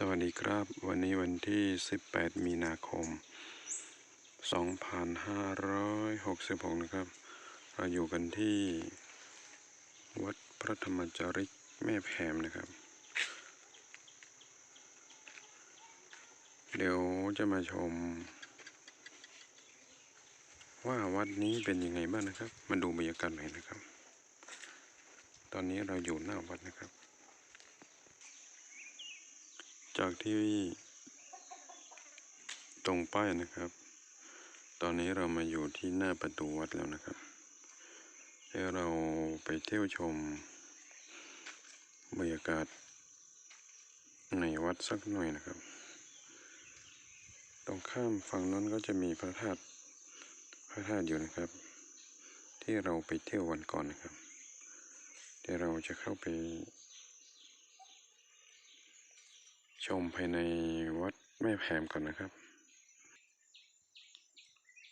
สวัสดีครับ วันนี้วันที่ 18 มีนาคม 2566 นะครับ เราอยู่กันที่ วัดพระธรรมจาริกแม่แพมนะครับ เดี๋ยวจะมาชม ว่าวัดนี้เป็นยังไงบ้างนะครับ มาดูบรรยากาศหน่อยนะครับ ตอนนี้เราอยู่หน้าวัดนะครับ จากที่ตรงป้ายนะครับ ตอนนี้เรามาอยู่ที่หน้าประตูวัดแล้วนะครับให้เราไปเที่ยวชมบรรยากาศในวัดสักหน่อยนะครับ ตรงข้ามฝั่งนั้นก็จะมีพระธาตุ พระธาตุอยู่นะครับ ที่เราไปเที่ยววันก่อนนะครับ เดี๋ยวเราจะเข้าไป ชมภายในวัดแม่แผมก่อนนะครับ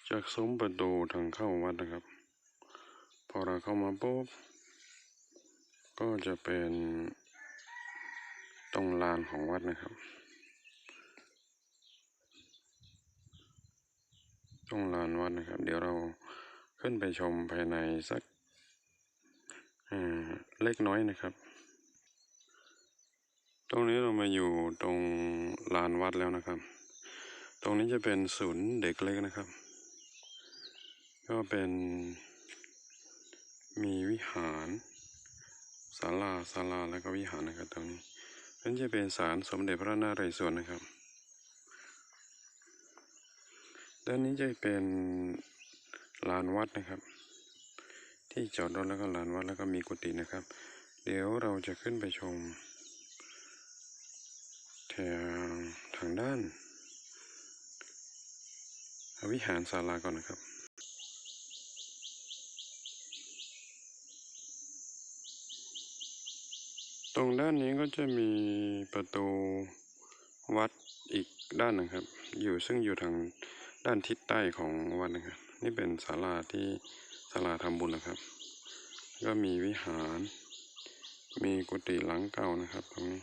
จากซุ้มประตูทางเข้าวัดนะครับ พอเราเข้ามาปุ๊บก็จะเป็นตรงลานของวัดนะครับ ตรงลานวัดนะครับ เดี๋ยวเราขึ้นไปชมภายในสักเล็กน้อยนะครับ ตรงนี้เรามาอยู่ตรงลานวัดแล้วนะครับ ตรงนี้จะเป็นศูนย์เด็กเล็กนะครับ ก็เป็นมีวิหารศาลาศาลาแล้วก็วิหารนะครับตรงนี้นั่นจะเป็นศาลสมเด็จพระนเรศวรนะครับ ด้านนี้จะเป็นลานวัดนะครับ ที่จอดรถแล้วก็ลานวัดแล้วก็มีกุฏินะครับ เดี๋ยวเราจะขึ้นไปชม ทางทางด้านวิหารศาลาก่อนนะครับตรงด้านนี้ก็จะมีประตูวัดอีกด้านหนึงครับ อยู่ซึ่งอยู่ทางด้านทิศใต้ของวัดนะครับ นี่เป็นศาลาที่ศาลาทำบุญนะครับ ก็มีวิหาร มีกุฏิหลังเก่านะครับตรงนี้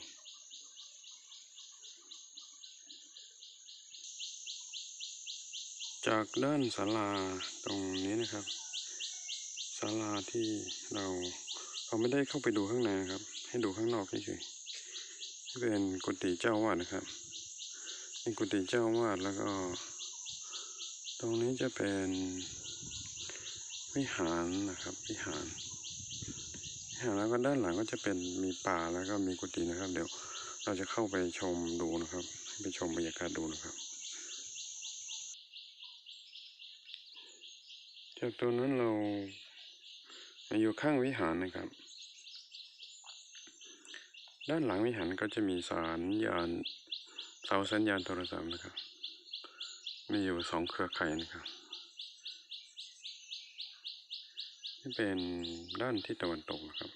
จากด้านศาลาตรงนี้นะครับศาลาที่เราเราไม่ได้เข้าไปดูข้างในนะครับ ให้ดูข้างนอกเฉยๆนี่เป็นกุฏิเจ้าวาดนะครับนี่กุฏิเจ้าวาดแล้วก็ ตรงนี้จะเป็นวิหารนะครับวิหารวิหารแล้วก็ด้านหลังก็จะเป็นมีป่าแล้วก็มีกุฏินะครับ เดี๋ยวเราจะเข้าไปชมดูนะครับให้ไปชมบรรยากาศดูนะครับ จากตัวนั้นเรามาอยู่ข้างวิหารนะครับ ด้านหลังวิหารก็จะมีสารยานเสาสัญญาณโทรศัพท์นะครับ มีอยู่สองเครือข่ายนะครับนี่เป็นด้านทิศตะวันตกนะครับ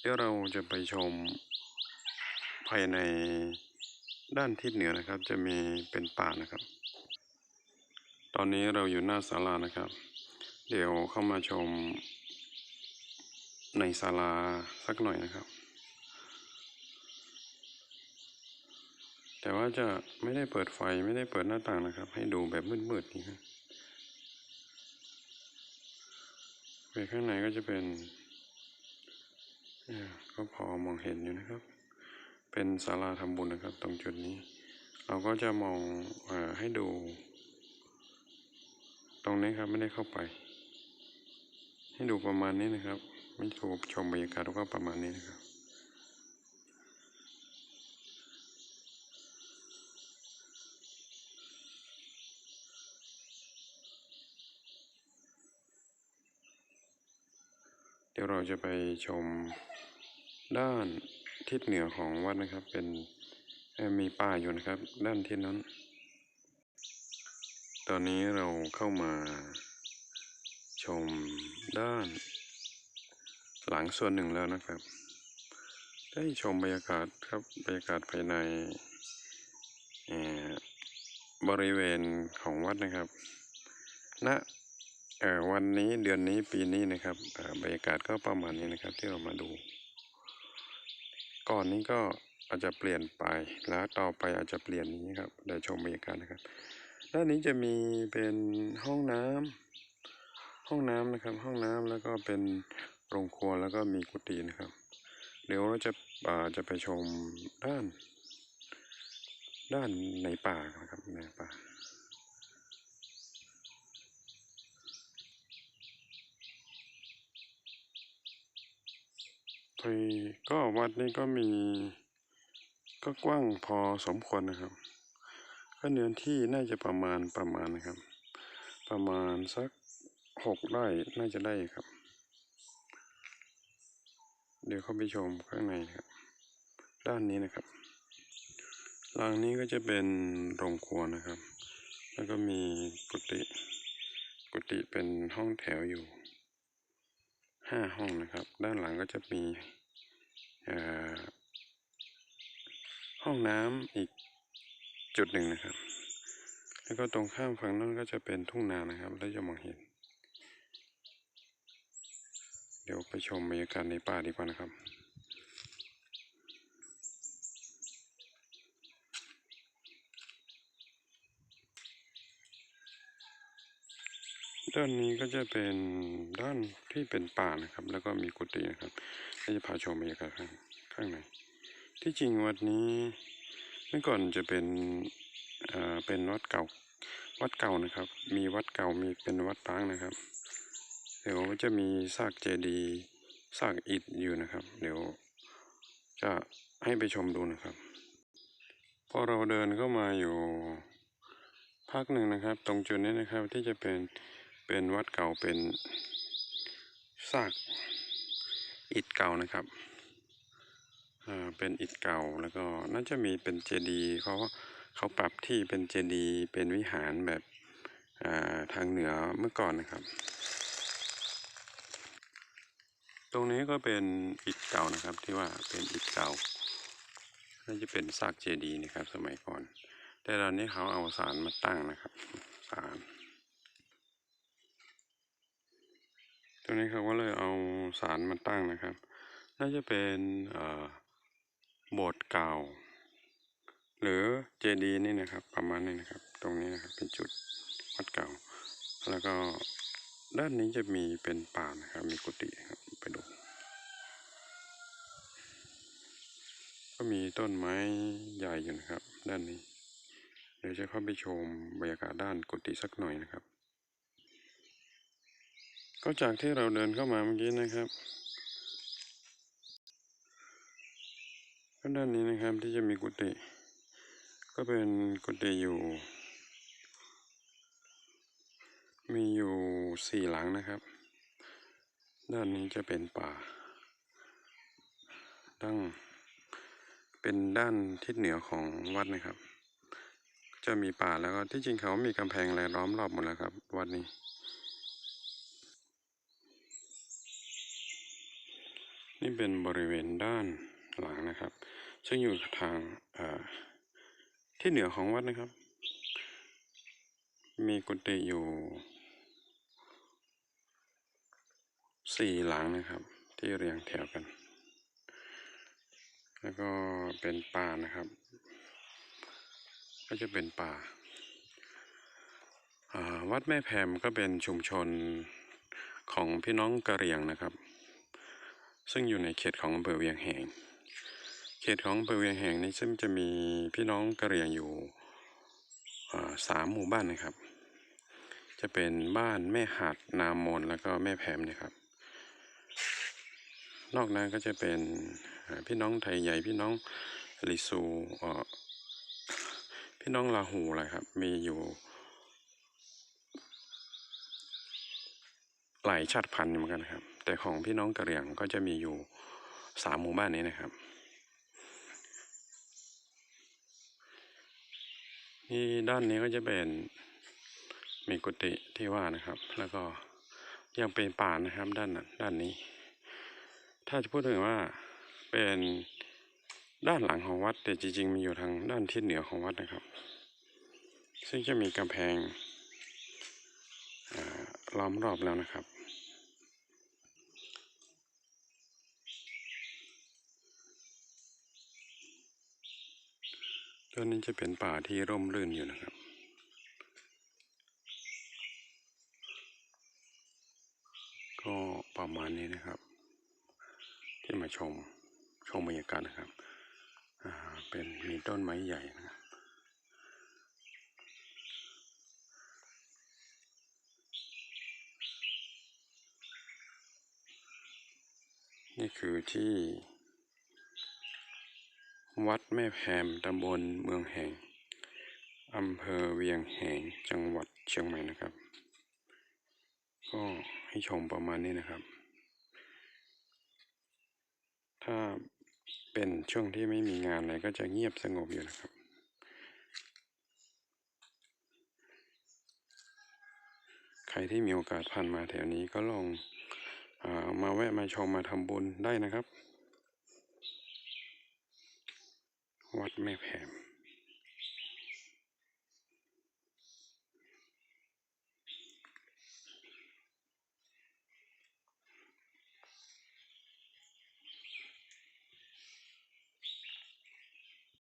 เดี๋ยวเราจะไปชมภายในด้านทิศเหนือนะครับ จะมีเป็นป่านะครับ อนนี้เราอยู่หน้าศาลานะครับ เดี๋ยวเข้ามาชมในศาลาสักหน่อยนะครับ แต่ว่าจะไม่ได้เปิดไฟไม่ได้เปิดหน้าต่างนะครับ ให้ดูแบบมืดๆนี่ครับไปข้างในก็จะเป็นเนี่ยก็พอมองเห็นอยู่นะครับ เป็นศาลาทำบุญนะครับ ตรงจุดนี้ เราก็จะมองอให้ดู รงนี้ครับไม่ได้เข้าไป ให้ดูประมาณนี้นะครับ ไม่ถูกชมบรรยากาศก็ประมาณนี้นะครับเดี๋ยวเราจะไปชมด้านทิศเหนือของวัดนะครับ เป็นมีป่าอยู่นะครับ ด้านทิศนั้น ตอนนี้เราเข้ามาชมด้าน หลังส่วนหนึ่งแล้วนะครับ ได้ชมบรรยากาศครับบรรยากาศภายในบริเวณของวัดนะครับณเอ่อวันนี้เดือนนี้ปีนี้นะครับบรรยากาศก็ประมาณนี้นะครับ ที่เรามาดู ก่อนนี้ก็อาจจะเปลี่ยนไปแล้วต่อไปอาจจะเปลี่ยนนี้ครับเดี๋ยวชมบรรยากาศนะครับ ด้านนี้จะมีเป็นห้องน้ำห้องน้ำนะครับ ห้องน้ำแล้วก็เป็นโรงครัวแล้วก็มีกุฏินะครับ เดี๋ยวเราจะอ่าจะไปชมด้าน ด้านในป่านะครับในป่าไปก็วัดนี้ก็มีก็กว้างพอสมควรนะครับ ก็เนื้อที่น่าจะประมาณประมาณนะครับ ประมาณสักหกไร่น่าจะได้ครับ เดี๋ยวเข้าไปชมข้างในนะครับ ด้านนี้นะครับหลังนี้ก็จะเป็นโรงครัวนะครับ แล้วก็มีกุฏิกุฏิเป็นห้องแถวอยู่ห้าห้องนะครับ ด้านหลังก็จะมีห้องน้ำอีก จุดหนึ่งนะครับ แล้วก็ตรงข้ามฝั่งนั้นก็จะเป็นทุ่งนานะครับ แล้วจะมองเห็น เดี๋ยวไปชมบรรยากาศในป่าดีกว่านะครับด้านนี้ก็จะเป็นด้านที่เป็นป่านะครับ แล้วก็มีกุฏินะครับก็จะพาชมบรรยากาศข้างข้างในที่จริงวัดนี้ เมื่อก่อนจะเป็นเป็นวัดเก่า วัดเก่านะครับ มีวัดเก่ามีเป็นวัดร้างนะครับ เดี๋ยวจะมีซากเจดีย์ซากอิฐอยู่นะครับ เดี๋ยวจะให้ไปชมดูนะครับ พอเราเดินเข้ามาอยู่พักหนึ่งนะครับ ตรงจุดนี้นะครับที่จะเป็นเป็นวัดเก่าเป็นซากอิฐเก่านะครับ เป็นอิฐเก่าแล้วก็น่าจะมีเป็นเจดีย์เขาเขาปรับที่เป็นเจดีย์เป็นวิหารแบบอ่าทางเหนือเมื่อก่อนนะครับ ตรงนี้ก็เป็นอิฐเก่านะครับที่ว่าเป็นอิฐเก่าน่าจะเป็นซากเจดีย์นะครับสมัยก่อน แต่ตอนนี้เขาเอาสารมาตั้งนะครับสารตรงนี้เขาก็เลยเอาสารมาตั้งนะครับ น่าจะเป็นเอ่อ โบสถ์เก่า หรือเจดีย์นี่นะครับ ประมาณนี้นะครับ ตรงนี้นะครับเป็นจุดวัดเก่า แล้วก็ด้านนี้จะมีเป็นป่านะครับ มีกุฏิครับไปดู ก็มีต้นไม้ใหญ่อยู่นะครับ ด้านนี้เดี๋ยวจะเข้าไปชมบรรยากาศด้านกุฏิสักหน่อยนะครับ ก็จากที่เราเดินเข้ามาเมื่อกี้นะครับ ด้านนี้นะครับที่จะมีกุฏิก็เป็นกุฏิอยู่ มีอยู่สี่หลังนะครับ ด้านนี้จะเป็นป่าดั้งเป็นด้านทิศเหนือของวัดนะครับ จะมีป่าแล้วก็ที่จริงเขามีกำแพงอะไรล้อมรอบหมดแล้วครับ วัดนี้นี่เป็นบริเวณด้าน หลังนะครับ ซึ่งอยู่ทางที่เหนือของวัดนะครับ มีกุฏิอยู่สี่หลังนะครับ ที่เรียงแถวกัน แล้วก็เป็นป่านะครับ ก็จะเป็นป่าอ่าวัดแม่แพมก็เป็นชุมชนของพี่น้องกะเหรี่ยงนะครับ ซึ่งอยู่ในเขตของอำเภอเวียงแหง เขตของอำเภอเวียงแห่งนี้ซึ่งจะมีพี่น้องกะเหรี่ยงอยู่สามหมู่บ้านนะครับ จะเป็นบ้านแม่หาดนามมนแล้วก็แม่แพมนะครับ นอกนั้นก็จะเป็นพี่น้องไทยใหญ่พี่น้องลิซูพี่น้องลาหูอะไรครับ มีอยู่หลายชาติพันธุ์เหมือนกันครับ แต่ของพี่น้องกะเหรี่ยงก็จะมีอยู่สามหมู่บ้านนี้นะครับ นี่ด้านนี้ก็จะเป็นมีกุฏิที่ว่านะครับ แล้วก็ยังเป็นป่านะครับ ด้านนั้นด้านนี้ ถ้าจะพูดถึงว่าเป็นด้านหลังของวัดแต่จริงๆมีอยู่ทางด้านทิศเหนือของวัดนะครับ ซึ่งจะมีกำแพงล้อมรอบแล้วนะครับ ต้นนี้จะเป็นป่าที่ร่มรื่นอยู่นะครับ ก็ประมาณนี้นะครับ ที่มาชมชมบรรยากาศนะครับอ่าเป็นมีต้นไม้ใหญ่นะนี่คือที่ วัดแม่แพมตำบลเมืองแหงอำเภอเวียงแหงจังหวัดเชียงใหม่นะครับ ก็ให้ชมประมาณนี้นะครับ ถ้าเป็นช่วงที่ไม่มีงานอะไรก็จะเงียบสงบอยู่นะครับ ใครที่มีโอกาสผ่านมาแถวนี้ก็ลองอามาแวะมาชมมาทำบุญได้นะครับ วัดแม่แพม